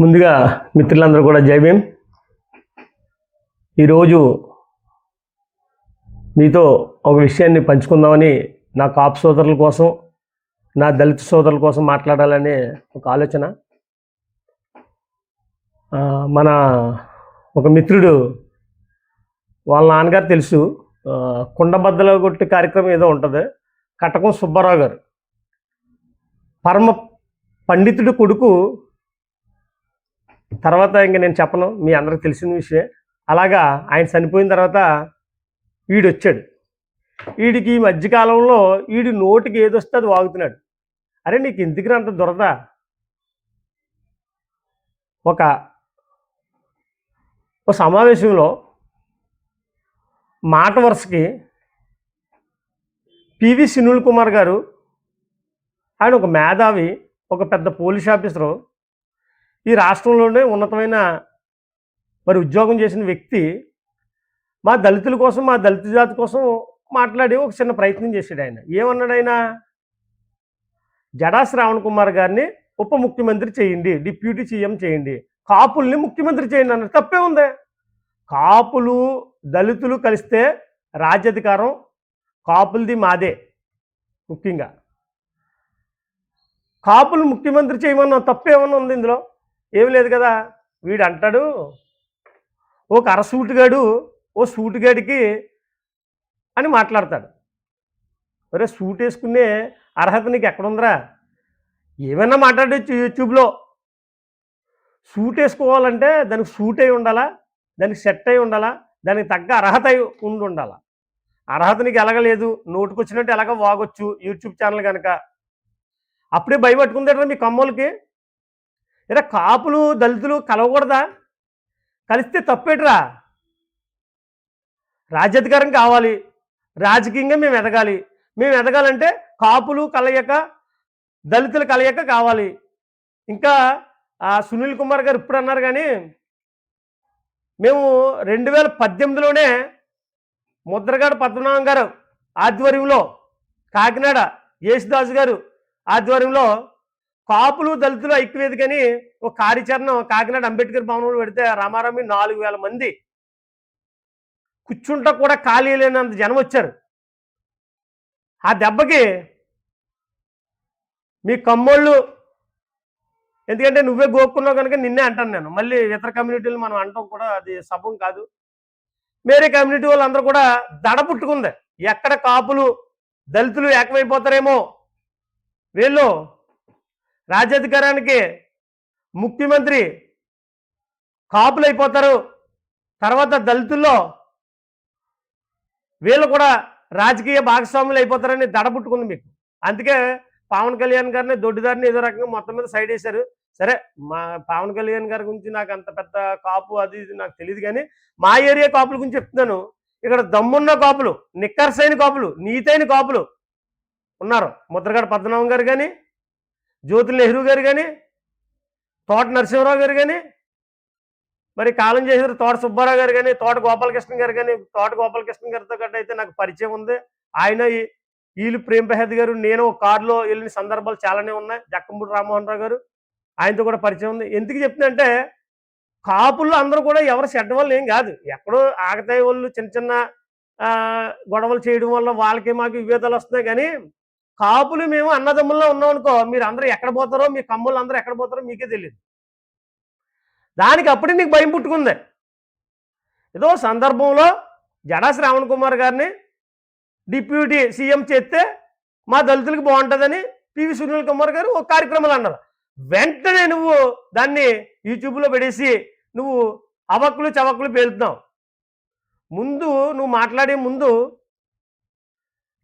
ముందుగా మిత్రులందరూ కూడా జై భీమ్. ఈరోజు మీతో ఒక విషయాన్ని పంచుకుందామని నా కాపు సోదరుల కోసం నా దళిత సోదరుల కోసం మాట్లాడాలనే ఒక ఆలోచన. మన ఒక మిత్రుడు వాళ్ళ నాన్నగారు తెలుసు. కుండబద్దలో కుండబద్దల కొట్టి కార్యక్రమం ఏదో ఉంటుంది. కటకం సుబ్బారావు గారు. పరమ పండితుడి కొడుకు తర్వాత ఇంక నేను చెప్పను మీ అందరికి తెలిసిన విషయమే. అలాగా ఆయన చనిపోయిన తర్వాత వీడు వచ్చాడు వీడికి ఈ మధ్యకాలంలో వీడి నోటికి ఏది వస్తే అది వాగుతున్నాడు. అరే నీకు ఎందుకు అంత దురద? ఒక ఒక సమావేశంలో మాట వరుసకి పివి సునీల్ కుమార్ గారు ఆయన ఒక మేధావి ఒక పెద్ద పోలీస్ ఆఫీసరు ఈ రాష్ట్రంలోనే ఉన్నతమైన మరి ఉద్యోగం చేసిన వ్యక్తి మా దళితుల కోసం మా దళిత జాతి కోసం మాట్లాడి ఒక చిన్న ప్రయత్నం చేశాడు ఆయన. ఏమన్నాడు ఆయన? జడా శ్రావణ్ కుమార్ గారిని ఉప ముఖ్యమంత్రి చేయండి డిప్యూటీ సీఎం చేయండి. కాపుల్ని ముఖ్యమంత్రి చేయండి అన్నారు తప్పే ఉంది. కాపులు దళితులు కలిస్తే రాజ్యాధికారం కాపులది మాదే ముఖ్యంగా. కాపులు ముఖ్యమంత్రి చేయమన్నా తప్పేమన్నా ఉంది ఇందులో? ఏమి లేదు కదా వీడు అంటాడు ఒక అర సూటుగాడు ఓ సూటుగాడికి అని మాట్లాడతాడు. ఒరే సూట్ వేసుకునే అర్హత నీకు ఎక్కడుందిరా ఏమైనా మాట్లాడచ్చు యూట్యూబ్లో. సూట్ వేసుకోవాలంటే దానికి సూట్ అయి ఉండాలా దానికి సెట్ అయి ఉండాలా దానికి తగ్గ అర్హత అయి ఉండి ఉండాలా. అర్హత నీకు ఎలాగలేదు నోటుకొచ్చినట్టు ఎలాగ వాగొచ్చు యూట్యూబ్ ఛానల్ కనుక అప్పుడే భయపట్టుకుందేట్రా మీ కమ్మోళ్ళకి. ఇలా కాపులు దళితులు కలవకూడదా? కలిస్తే తప్పేట్రా? రాజ్యాధికారం కావాలి. రాజకీయంగా మేము ఎదగాలి. మేము ఎదగాలంటే కాపులు కలయక దళితులు కలయక కావాలి. ఇంకా ఆ సునీల్ కుమార్ గారు ఇప్పుడు అన్నారు కానీ మేము రెండు వేల పద్దెనిమిదిలోనే ముద్రగడ పద్మనాభం గారు ఆధ్వర్యంలో కాకినాడ యేసుదాస్ గారు ఆధ్వర్యంలో కాపులు దళితులు ఐక్యవేదికని ఒక కార్యాచరణ కాకినాడ అంబేద్కర్ భవనంలో పెడితే రామారామి నాలుగు వేల మంది కూర్చుంట కూడా ఖాళీ లేనంత జనం వచ్చారు. ఆ దెబ్బకి మీ కమ్మోళ్ళు ఎందుకంటే నువ్వే గోక్కున్నావు కనుక నిన్నే అంటాను నేను. మళ్ళీ ఇతర కమ్యూనిటీలు మనం అంటాం కూడా అది సభం కాదు. వేరే కమ్యూనిటీ వాళ్ళందరూ కూడా దడ పుట్టుకుంది. ఎక్కడ కాపులు దళితులు ఏకమైపోతారేమో వీళ్ళు రాజ్యాధికారానికి ముఖ్యమంత్రి కాపులు అయిపోతారు తర్వాత దళితుల్లో వీళ్ళు కూడా రాజకీయ భాగస్వాములు అయిపోతారని దడబుట్టుకుంది మీకు. అందుకే పవన్ కళ్యాణ్ గారిని దొడ్డిదారిని ఏదో రకంగా మొత్తం మీద సైడ్ వేశారు. సరే మా పవన్ కళ్యాణ్ గారి గురించి నాకు అంత పెద్ద కాపు అది ఇది నాకు తెలియదు కానీ మా ఏరియా కాపుల గురించి చెప్తున్నాను. ఇక్కడ దమ్మున్న కాపులు నిక్కర్సైన కాపులు నీతైన కాపులు ఉన్నారు. ముద్రగడ పద్మనాభం గారు కానీ జ్యోతి నెహ్రూ గారు కానీ తోట నరసింహరావు గారు కానీ మరి కాలం చేసిన తోట సుబ్బారావు గారు కానీ తోట గోపాలకృష్ణ గారు కానీ తోట గోపాలకృష్ణ గారితో గట్ట అయితే నాకు పరిచయం ఉంది. ఆయన ఈ- వీళ్ళు ప్రేమ్ ప్రసాద్ గారు నేను ఒక కారులో వెళ్ళిన సందర్భాలు చాలానే ఉన్నాయి. జక్కంపూడి రామ్మోహన్ రావు గారు ఆయనతో కూడా పరిచయం ఉంది. ఎందుకు చెప్తుందంటే కాపుల్లో అందరూ కూడా ఎవరు చెడ్డ వాళ్ళు ఏం కాదు. ఎక్కడో ఆగతాయి వాళ్ళు చిన్న చిన్న గొడవలు చేయడం వల్ల వాళ్ళకి మాకు విభేదాలు వస్తున్నాయి. కానీ కాపులు మేము అన్నదమ్ముల్లో ఉన్నాం అనుకో మీరు అందరూ ఎక్కడ పోతారో మీ కమ్ములు అందరూ ఎక్కడ పోతారో మీకే తెలియదు దానికి అప్పుడే నీకు భయం పుట్టుకుంది. ఏదో సందర్భంలో జడా శ్రావణ్ కుమార్ గారిని డిప్యూటీ సీఎం చేస్తే మా దళితులకు బాగుంటుందని పివి సునీల్ కుమార్ గారు ఒక కార్యక్రమాలు అన్నారు. వెంటనే నువ్వు దాన్ని యూట్యూబ్లో పెడేసి నువ్వు అవక్కులు చవక్కులు పేలుతున్నావు. ముందు నువ్వు మాట్లాడే ముందు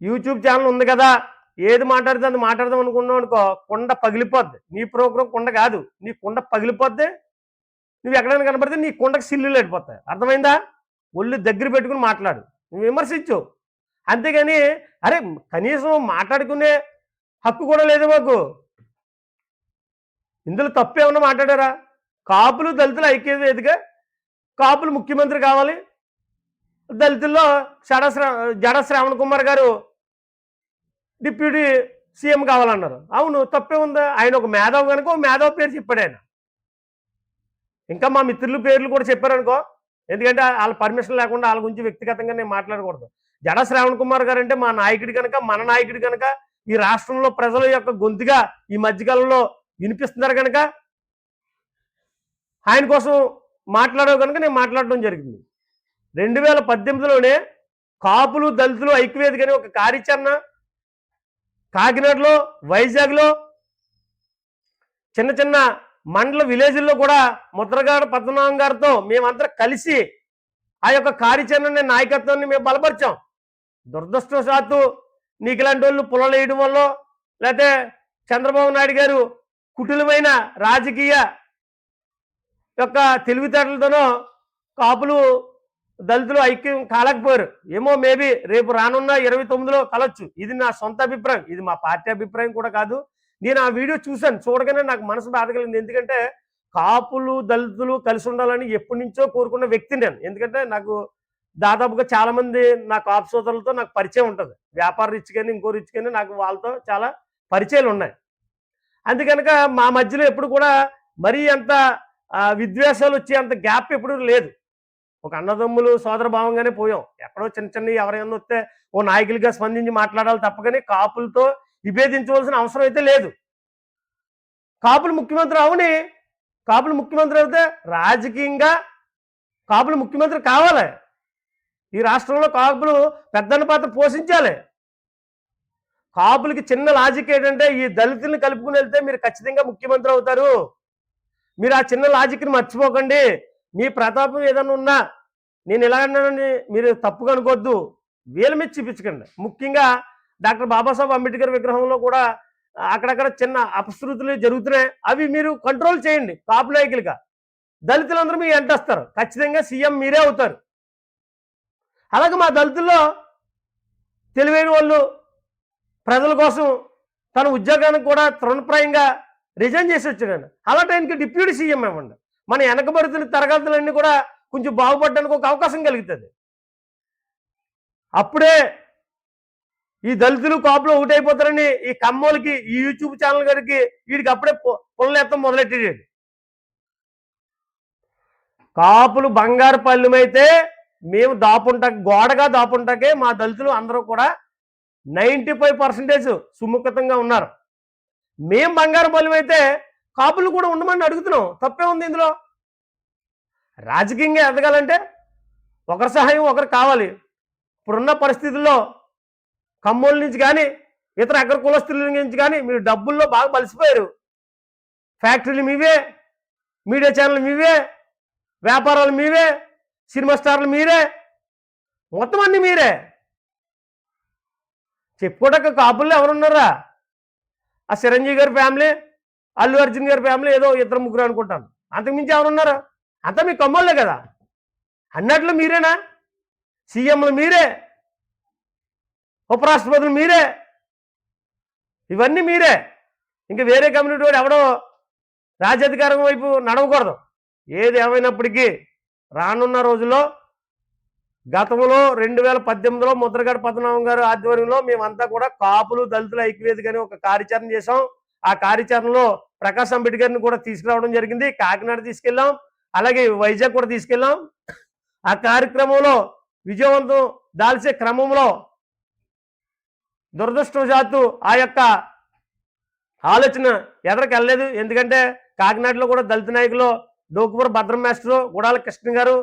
యూట్యూబ్ ఛానల్ ఉంది కదా ఏది మాట్లాడితే అది మాట్లాడదాం అనుకున్నావు అనుకో కుండ పగిలిపోద్ది. నీ ప్రోగ్రాం కుండ కాదు. నీ కుండ పగిలిపోద్ది. నువ్వు ఎక్కడైనా కనపడితే నీ కుండకు సిల్లులు వెళ్ళిపోతాయి అర్థమైందా? ఒళ్ళు దగ్గర పెట్టుకుని మాట్లాడు. నువ్వు విమర్శించు. అంతేగాని అరే కనీసం మాట్లాడుకునే హక్కు కూడా లేదు మాకు. ఇందులో తప్పు ఏమన్నా మాట్లాడారా? కాపులు దళితులు ఐక్య వేదిక కాపులు ముఖ్యమంత్రి కావాలి. దళితుల్లో జడ శ్రా జడ శ్రావణ్ కుమార్ గారు డిప్యూటీ సీఎం కావాలన్నారు. అవును తప్పే ఉందా. ఆయన ఒక మేధావ్ కనుక ఒక మేధావ్ పేరు చెప్పాడు ఆయన. ఇంకా మా మిత్రుల పేర్లు కూడా చెప్పారనుకో ఎందుకంటే వాళ్ళ పర్మిషన్ లేకుండా వాళ్ళ గురించి వ్యక్తిగతంగా నేను మాట్లాడకూడదు. జడ శ్రావణ్ కుమార్ గారు అంటే మా నాయకుడు కనుక మన నాయకుడు కనుక ఈ రాష్ట్రంలో ప్రజల యొక్క గొంతుగా ఈ మధ్యకాలంలో వినిపిస్తున్నారు కనుక ఆయన కోసం మాట్లాడవు కనుక నేను మాట్లాడడం జరిగింది. రెండు వేల పద్దెనిమిదిలోనే కాపులు దళితులు ఐక్యవేదిక అని ఒక కార్యాచరణ కాకినాడలో వైజాగ్లో చిన్న చిన్న మండల విలేజ్ల్లో కూడా ముద్రగాడ పద్మనాభం గారితో మేమందరం కలిసి ఆ యొక్క కార్యాచరణ నాయకత్వాన్ని మేము బలపరిచాం. దురదృష్టవశాత్తు నీకు ఇలాంటి వాళ్ళు పుల్లలేయడం వల్ల లేకపోతే చంద్రబాబు నాయుడు గారు కుటిలమైన రాజకీయ యొక్క తెలివితేటలతోనో కాపులు దళితులు ఐక్యం కాలేకపోయారు ఏమో మేబీ రేపు రానున్న ఇరవై తొమ్మిదిలో కలొచ్చు. ఇది నా సొంత అభిప్రాయం. ఇది మా పార్టీ అభిప్రాయం కూడా కాదు. నేను ఆ వీడియో చూశాను. చూడగానే నాకు మనసు బాధ కలిగింది. ఎందుకంటే కాపులు దళితులు కలిసి ఉండాలని ఎప్పటి నుంచో కోరుకున్న వ్యక్తి నేను. ఎందుకంటే నాకు దాదాపుగా చాలా మంది నా కాపు సోదరులతో నాకు పరిచయం ఉంటుంది. వ్యాపార రిచ్ కానీ ఇంకో రిచ్ కానీ నాకు వాళ్ళతో చాలా పరిచయాలు ఉన్నాయి. అందుకనుక మా మధ్యలో ఎప్పుడు కూడా మరీ అంత విద్వేషాలు వచ్చే అంత గ్యాప్ ఎప్పుడు లేదు. ఒక అన్నదమ్ములు సోదర భావంగానే పోయాం. ఎక్కడో చిన్న చిన్న ఎవరైనా వస్తే ఓ నాయకులుగా స్పందించి మాట్లాడాలి తప్పకని కాపులతో విభేదించవలసిన అవసరం అయితే లేదు. కాపులు ముఖ్యమంత్రి అవుని కాపులు ముఖ్యమంత్రి అయితే రాజకీయంగా కాపులు ముఖ్యమంత్రి కావాలి. ఈ రాష్ట్రంలో కాపులు పెద్దన్న పాత్ర పోషించాలి. కాపులకి చిన్న లాజిక్ ఏంటంటే ఈ దళితుల్ని కలుపుకుని వెళ్తే మీరు ఖచ్చితంగా ముఖ్యమంత్రి అవుతారు. మీరు ఆ చిన్న లాజిక్ని మర్చిపోకండి. మీ ప్రతాపం ఏదైనా ఉన్నా నేను ఎలా అన్నానని మీరు తప్పుగా అనుకోవద్దు. వీళ్ళ మీద చూపించకండి. ముఖ్యంగా డాక్టర్ బాబాసాహెబ్ అంబేద్కర్ విగ్రహంలో కూడా అక్కడక్కడ చిన్న అపశృతులు జరుగుతున్నాయి. అవి మీరు కంట్రోల్ చేయండి కాపు నాయకులుగా దళితులందరూ మీ ఎంటొస్తారు ఖచ్చితంగా సీఎం మీరే అవుతారు. అలాగే మా దళితుల్లో తెలివైన వాళ్ళు ప్రజల కోసం తన ఉద్యోగానికి కూడా తృణప్రాయంగా రిజైన్ చేసి వచ్చాడు అలాంటి ఆయనకి డిప్యూటీ సీఎం ఇవ్వండి. మన వెనకబడుతున్న తరగతులన్నీ కూడా కొంచెం బాగుపడడానికి ఒక అవకాశం కలుగుతుంది. అప్పుడే ఈ దళితులు కాపులు ఒకటైపోతారని ఈ కమ్మోలకి ఈ యూట్యూబ్ ఛానల్ గారికి వీడికి అప్పుడే పుల్లెత్తం మొదలెట్టాడు కాపులు బంగారు పళ్ళుమైతే మేము దాపుంట గోడగా దాపుంటాకే మా దళితులు అందరూ కూడా నైంటీ ఫైవ్ పర్సెంటేజ్ సుముఖతంగా ఉన్నారు. మేము బంగారు పళ్ళుమైతే కాపులు కూడా ఉండమని అడుగుతున్నాం. తప్పే ఉంది ఇందులో? రాజకీయంగా ఎదగాలంటే ఒకరి సహాయం ఒకరు కావాలి. ఇప్పుడున్న పరిస్థితుల్లో కమ్మోళ్ళ నుంచి కానీ ఇతర అగ్ర కులస్తుల నుంచి కానీ మీరు డబ్బుల్లో బాగా బలిసిపోయారు ఫ్యాక్టరీలు మీవే మీడియా ఛానల్ మీవే వ్యాపారాలు మీవే సినిమా స్టార్లు మీరే మొత్తం అన్ని మీరే. చెప్పుకోవడానికి కాపుల్లో ఎవరున్నారా? ఆ చిరంజీవి గారి ఫ్యామిలీ అల్లు అర్జున్ గారి ఫ్యామిలీ ఏదో ఇద్దరు ముగ్గురు అనుకుంటాను. అంతకుమించి ఎవరున్నారా అంతా మీ కమ్మోళ్ళే కదా. అన్నట్లు మీరేనా? సీఎంలు మీరే. ఉపరాష్ట్రపతులు మీరే. ఇవన్నీ మీరే. ఇంకా వేరే కమ్యూనిటీ వాడు ఎవడో రాజ్యాధికారం వైపు నడవకూడదు. ఏది ఏమైనప్పటికీ రానున్న రోజుల్లో గతంలో రెండు వేల పద్దెనిమిదిలో ముద్రగడ పద్మనాభం గారు ఆధ్వర్యంలో మేమంతా కూడా కాపులు దళితుల ఐక్యవేదిక అని ఒక కార్యాచరణ చేసాం ఆ కార్యాచరణలో ప్రకాశ్ అంబేద్కర్ని కూడా తీసుకురావడం జరిగింది. కాకినాడ తీసుకెళ్ళాం. అలాగే వైజాగ్ కూడా తీసుకెళ్ళాం. ఆ కార్యక్రమంలో విజయవంతం దాల్చే క్రమంలో దురదృష్టవశాత్తు ఆ యొక్క ఆలోచన ఎదరికి వెళ్ళలేదు. ఎందుకంటే కాకినాడలో కూడా దళిత నాయకులు డోకుపూర్ భద్రం మాస్టరు గుడాల కృష్ణ గారు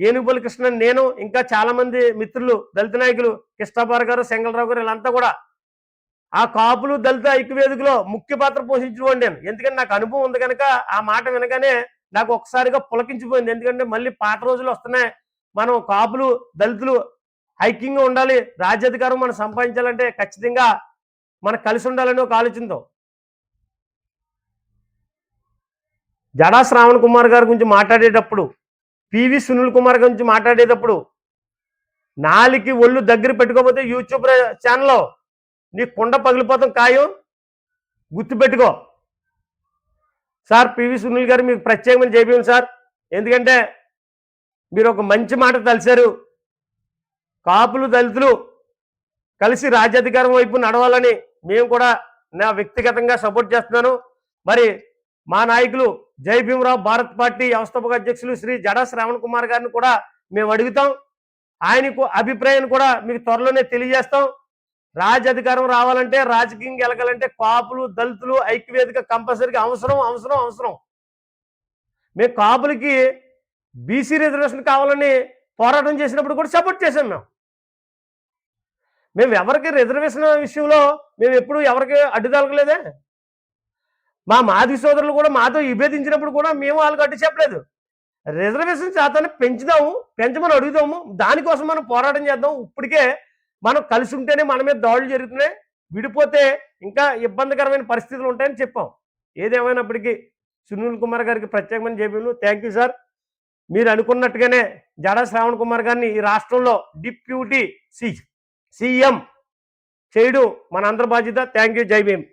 ఏనుగుపల్లి కృష్ణ నేను ఇంకా చాలా మంది మిత్రులు దళిత నాయకులు కృష్ణాపార్ గారు సెంగళరావు గారు వీళ్ళంతా కూడా ఆ కాపులు దళిత ఐక్యవేదికలో ముఖ్య పాత్ర పోషించిన నేను. ఎందుకంటే నాకు అనుభవం ఉంది కనుక ఆ మాట వినగానే నాకు ఒకసారిగా పులకించిపోయింది. ఎందుకంటే మళ్ళీ పాత రోజులు వస్తున్నాయి. మనం కాపులు దళితులు ఐక్యంగా ఉండాలి. రాజ్యాధికారం మనం సంపాదించాలంటే ఖచ్చితంగా మనం కలిసి ఉండాలని ఒక ఆలోచనతో. జడా శ్రావణ్ కుమార్ గారి గురించి మాట్లాడేటప్పుడు పివి సునీల్ కుమార్ గురించి మాట్లాడేటప్పుడు నాలికి ఒళ్ళు దగ్గర పెట్టుకోకపోతే యూట్యూబ్ ఛానల్లో నీ కుండ పగిలిపోతాం ఖాయం. గుర్తుపెట్టుకో. సార్ పివి సునీల్ గారు మీకు ప్రత్యేకమైన చేయం సార్. ఎందుకంటే మీరు ఒక మంచి మాట తలిశారు. కాపులు దళితులు కలిసి రాజ్యాధికారం వైపు నడవాలని మేము కూడా నా వ్యక్తిగతంగా సపోర్ట్ చేస్తున్నాను. మరి మా నాయకులు జై భీమరావు భారత్ పార్టీ వ్యవస్థాపక అధ్యక్షులు శ్రీ జడా శ్రావణ్ కుమార్ గారిని కూడా మేము అడుగుతాం. ఆయనకు అభిప్రాయాన్ని కూడా మీకు త్వరలోనే తెలియజేస్తాం. రాజ్ అధికారం రావాలంటే రాజకీయం గెలగాలంటే కాపులు దళితులు ఐక్యవేదిక కంపల్సరీగా అవసరం అవసరం అవసరం. మేము కాపులకి బీసీ రిజర్వేషన్ కావాలని పోరాటం చేసినప్పుడు కూడా సపోర్ట్ చేశాం మేము. మేము ఎవరికి రిజర్వేషన్ విషయంలో మేము ఎప్పుడు ఎవరికి అడ్డుదలగలేదే మా మాది సోదరులు కూడా మాతో విభేదించినప్పుడు కూడా మేము వాళ్ళకి అడ్డు చెప్పలేదు. రిజర్వేషన్ శాతాన్ని పెంచుదాము పెంచమని అడుగుదాము దానికోసం మనం పోరాటం చేద్దాం. ఇప్పటికే మనం కలిసి ఉంటేనే మన మీద దాడులు జరుగుతున్నాయి విడిపోతే ఇంకా ఇబ్బందికరమైన పరిస్థితులు ఉంటాయని చెప్పాం. ఏదేమైనప్పటికీ సునీల్ కుమార్ గారికి ప్రత్యేకమైన జేబీలు. Thank you sir. మీరు అనుకున్నట్టుగానే జడా శ్రావణ్ కుమార్ గారిని ఈ రాష్ట్రంలో డిప్యూటీ సి సీఎం చేయడం మన అందరి బాధ్యత. Thank you. జై భీమ్.